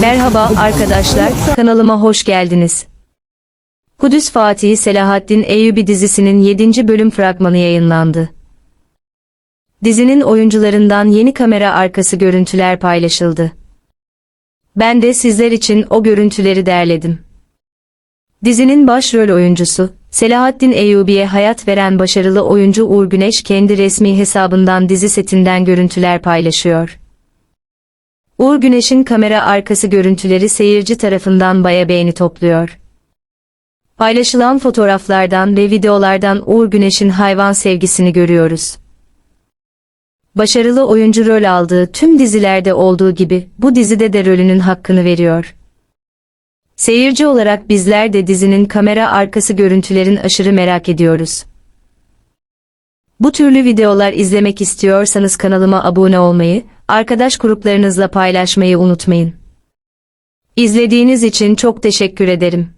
Merhaba arkadaşlar, kanalıma hoş geldiniz. Kudüs Fatihi Selahaddin Eyyubi dizisinin 7. bölüm fragmanı yayınlandı. Dizinin oyuncularından yeni kamera arkası görüntüler paylaşıldı. Ben de sizler için o görüntüleri derledim. Dizinin başrol oyuncusu, Selahaddin Eyyubi'ye hayat veren başarılı oyuncu Uğur Güneş kendi resmi hesabından dizi setinden görüntüler paylaşıyor. Uğur Güneş'in kamera arkası görüntüleri seyirci tarafından baya beğeni topluyor. Paylaşılan fotoğraflardan ve videolardan Uğur Güneş'in hayvan sevgisini görüyoruz. Başarılı oyuncu rol aldığı tüm dizilerde olduğu gibi bu dizide de rolünün hakkını veriyor. Seyirci olarak bizler de dizinin kamera arkası görüntülerin aşırı merak ediyoruz. Bu türlü videolar izlemek istiyorsanız kanalıma abone olmayı, arkadaş gruplarınızla paylaşmayı unutmayın. İzlediğiniz için çok teşekkür ederim.